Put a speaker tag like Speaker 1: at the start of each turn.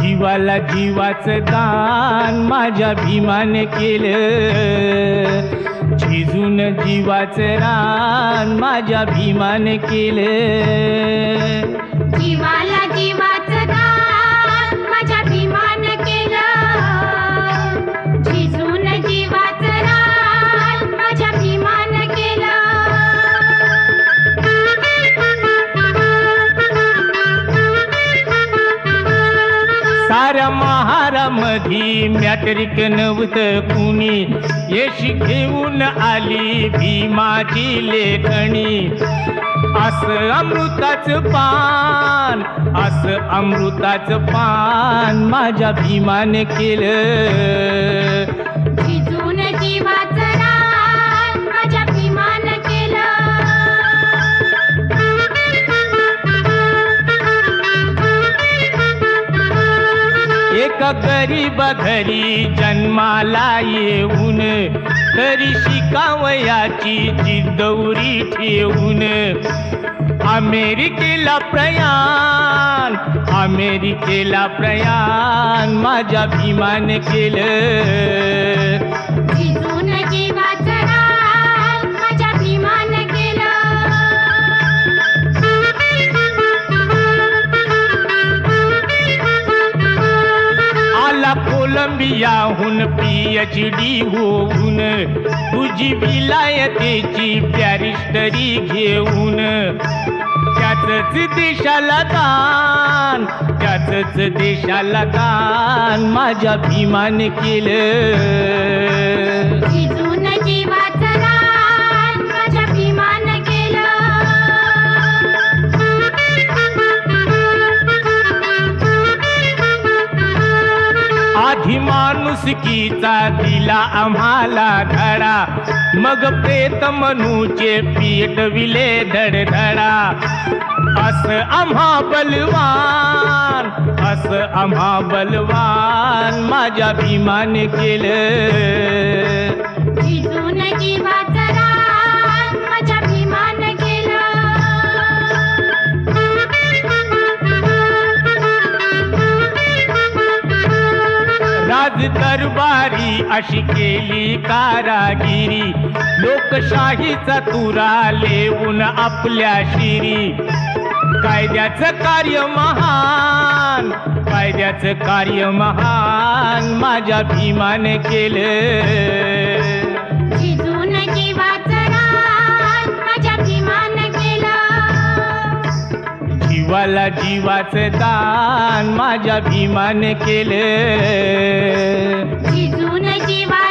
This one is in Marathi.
Speaker 1: जीवाला जीवाचं दान माझ्या भीमाने केलं. झिजून जीवाचं रान माझ्या भीमाने केलं.
Speaker 2: जीवाला जीवा केलं
Speaker 1: साऱ्या महारामधी मॅट्रिक नव्हतं कुणी. यश घेऊन आली भीमाची लेखणी. असं अमृताचं पान असं अमृताचं पान माझ्या भीमाने केलं. गरीब घरी जन्माला येऊन तरी शिकावयाची जिद्दौरी ठेवून. अमेरिकेला प्रयाण अमेरिकेला प्रयाण माझ्या भीमाने केलं. कोलंबियाहून पीएच डी होऊन तुझी विलायतेची बॅरिस्टरी घेऊन. त्याच देशाला दान त्याच देशाला दान माझ्या भीमाने केलं. आधी माणुसकीचा दिला आम्हाला धडा. मग प्रेत मनूचे पीठ विले धडधडा. असं आम्हा बलवान असं आम्हा बलवान माझ्या भीमाने केलं. राज दरबारी अशी केली कारागिरी. लोकशाहीचा तुरा लेऊन आपल्या शिरी. कायद्याचं कार्य महान कायद्याचं कार्य महान माझ्या भीमाने केलं. जीवाला जीवाचे दान माझ्या भीमाने केले.
Speaker 2: जीवा